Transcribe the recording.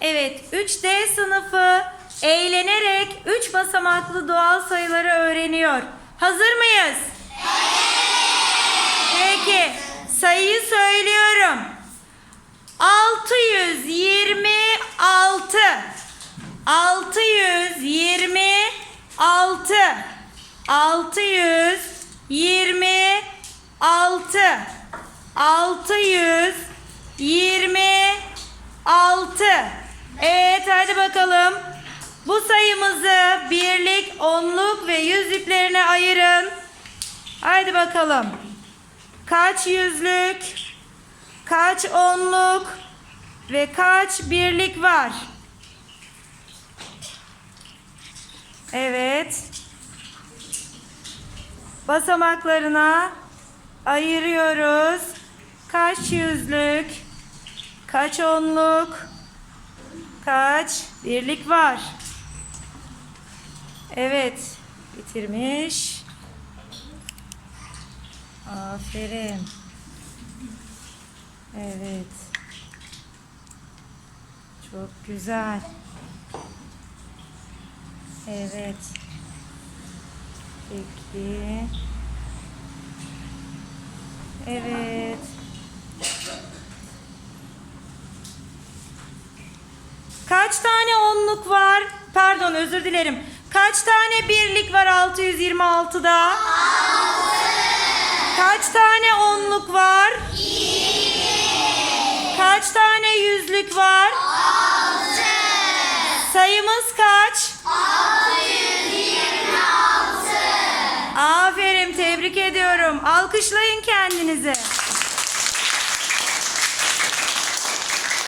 Evet, 3D sınıfı eğlenerek 3 basamaklı doğal sayıları öğreniyor. Hazır mıyız? Peki, sayıyı söylüyorum. 626 626 626 626 Evet hadi bakalım. Bu sayımızı birlik, onluk ve yüzlüklerine ayırın. Haydi bakalım. Kaç yüzlük, kaç onluk ve kaç birlik var? Evet. Basamaklarına ayırıyoruz. Kaç yüzlük, kaç onluk, kaç birlik var? Evet, bitirmiş. Aferin. Evet. Çok güzel. Evet. Peki. Evet. Kaç tane onluk var? Pardon özür dilerim. Kaç tane birlik var 626'da? Kaç tane onluk var? Kaç tane yüzlük var? Sayımız kaç? Aferin tebrik ediyorum. Alkışlayın kendinizi.